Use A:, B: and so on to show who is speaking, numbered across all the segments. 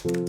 A: Hi viewers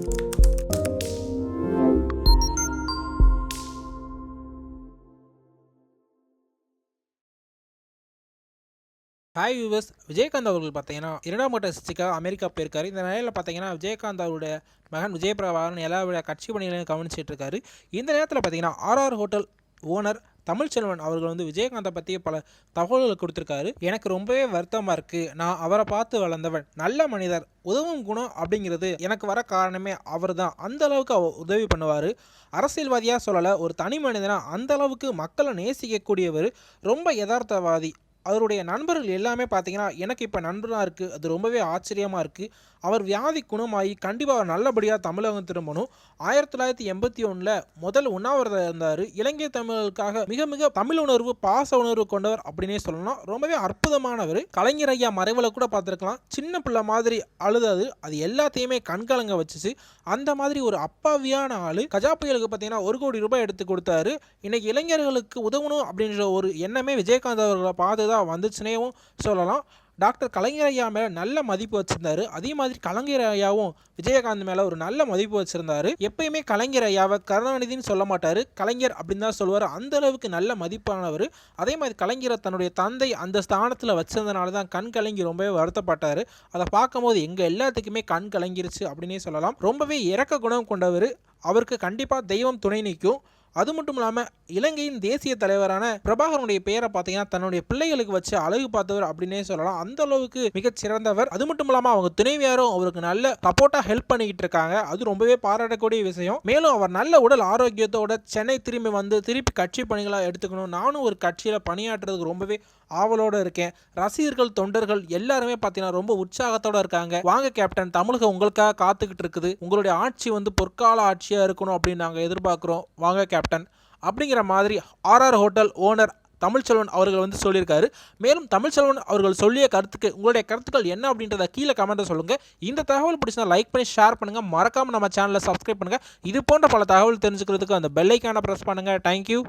A: Vijayakanth அவர்கள் பார்த்தீங்கன்னா இரண்டாம் கட்ட சிகிச்சைக்காக அமெரிக்கா போயிருக்காரு. இந்த நிலையில் பார்த்தீங்கன்னா விஜயகாந்த் அவருடைய மகன் விஜயபிரபாகரன் எல்லா விட கட்சி பணிகளையும் கவனிச்சிட்டு இருக்காரு. இந்த நேரத்தில் பார்த்தீங்கன்னா ஆர்ஆர் ஹோட்டல் ஓனர் தமிழ்ச்செல்வன் அவர்கள் வந்து விஜயகாந்தை பற்றி பல தகவல்கள் கொடுத்துருக்காரு. எனக்கு ரொம்பவே வருத்தமாக இருக்குது நான் அவரை பார்த்து வளர்ந்தவன். நல்ல மனிதர் உதவும் குணம் அப்படிங்கிறது எனக்கு வர காரணமே அவர் தான் அந்த அளவுக்கு அவர் உதவி பண்ணுவார். அரசியல்வாதியாக சொல்லலை ஒரு தனி மனிதனாக அந்த அளவுக்கு மக்களை நேசிக்கக்கூடியவர் ரொம்ப யதார்த்தவாதி. அவருடைய நண்பர்கள் எல்லாமே பார்த்தீங்கன்னா எனக்கு இப்போ நண்பராக இருக்குது அது ரொம்பவே ஆச்சரியமாக இருக்குது அவர் வியாதி குணமாகி கண்டிப்பாக நல்லபடியாக தமிழகம் திரும்பணும். ஆயிரத்தி தொள்ளாயிரத்தி எண்பத்தி ஒன்றில் முதல் உண்ணாவிரதம் இருந்தார். இலங்கை தமிழர்களுக்காக மிக மிக தமிழ் உணர்வு பாச உணர்வு கொண்டவர் அப்படின்னே சொல்லலாம். ரொம்பவே அற்புதமானவர். கலைஞர் ஐயா மறைவில் கூட பார்த்துருக்கலாம். சின்ன பிள்ளை மாதிரி அழுதாது அது எல்லாத்தையுமே கண்கலங்க வச்சுச்சு. அந்த மாதிரி ஒரு அப்பாவியான ஆள். கஜா புயலுக்கு பார்த்தீங்கன்னா ஒரு கோடி ரூபாய் எடுத்து கொடுத்தாரு. இன்னைக்கு இளைஞர்களுக்கு உதவணும் அப்படின்ற ஒரு எண்ணமே விஜயகாந்த் அவர்களை பார்த்து தான் வந்துச்சுனேவும் சொல்லலாம். டாக்டர் கலைஞர் ஐயா மேலே நல்ல மதிப்பு வச்சுருந்தாரு. அதே மாதிரி கலைஞர் ஐயாவும் விஜயகாந்த் மேலே ஒரு நல்ல மதிப்பு வச்சுருந்தாரு. எப்பயுமே கலைஞர் ஐயாவை கருணாநிதின்னு சொல்ல மாட்டார். கலைஞர் அப்படின்னு தான் சொல்லுவார். அந்த அளவுக்கு நல்ல மதிப்பானவர். அதே மாதிரி கலைஞரை தன்னுடைய தந்தை அந்த ஸ்தானத்தில் வச்சிருந்தனால தான் கண் கலங்கி ரொம்பவே வருத்தப்பட்டார். அதை பார்க்கும்போது எங்கள் எல்லாத்துக்குமே கண் கலங்கிருச்சு அப்படின்னே சொல்லலாம். ரொம்பவே இறக்க குணம் கொண்டவர். அவருக்கு கண்டிப்பாக தெய்வம் துணை நிற்கும். அது மட்டும் இல்லாமல் இலங்கையின் தேசிய தலைவரான பிரபாகரனுடைய பெயரை பார்த்தீங்கன்னா தன்னுடைய பிள்ளைகளுக்கு வச்சு அழகு பார்த்தவர் அப்படின்னே சொல்லலாம். அந்த அளவுக்கு மிகச் சிறந்தவர். அது மட்டும் இல்லாமல் அவங்க துணைவியாரும் அவருக்கு நல்ல சப்போர்ட்டாக ஹெல்ப் பண்ணிக்கிட்டு இருக்காங்க. அது ரொம்பவே பாராட்டக்கூடிய விஷயம். மேலும் அவர் நல்ல உடல் ஆரோக்கியத்தோட சென்னை திரும்பி வந்து திருப்பி கட்சி பணிகளாக எடுத்துக்கணும். நானும் ஒரு கட்சியில் பணியாற்றுறதுக்கு ரொம்பவே ஆவலோடு இருக்கேன். ரசிகர்கள் தொண்டர்கள் எல்லாருமே பார்த்தீங்கன்னா ரொம்ப உற்சாகத்தோட இருக்காங்க. வாங்க கேப்டன் தமிழக உங்களுக்காக காத்துக்கிட்டு இருக்குது. உங்களுடைய ஆட்சி வந்து பொற்கால ஆட்சியாக இருக்கணும் அப்படின்னு நாங்கள் எதிர்பார்க்குறோம். வாங்க கேப்டன் கேப்டன் அப்படிங்கிற மாதிரி ஆர்ஆர் ஹோட்டல் ஓனர் தமிழ்ச்செல்வன் அவர்கள் வந்து சொல்லியிருக்காரு. மேலும் தமிழ்ச்செல்வன் அவர்கள் சொல்லிய கருத்துக்கு உங்களுடைய கருத்துக்கள் என்ன அப்படின்றத கீழே கமெண்ட்டை சொல்லுங்கள் இந்த தகவல் பிடிச்சினா லைக் பண்ணி ஷேர் பண்ணுங்கள் மறக்காமல் நம்ம சேனலை சப்ஸ்கிரைப் பண்ணுங்கள் இது போன்ற பல தகவல் தெரிஞ்சுக்கிறதுக்கு அந்த பெல்லைக்கான ப்ரெஸ் பண்ணுங்கள் தேங்க்யூ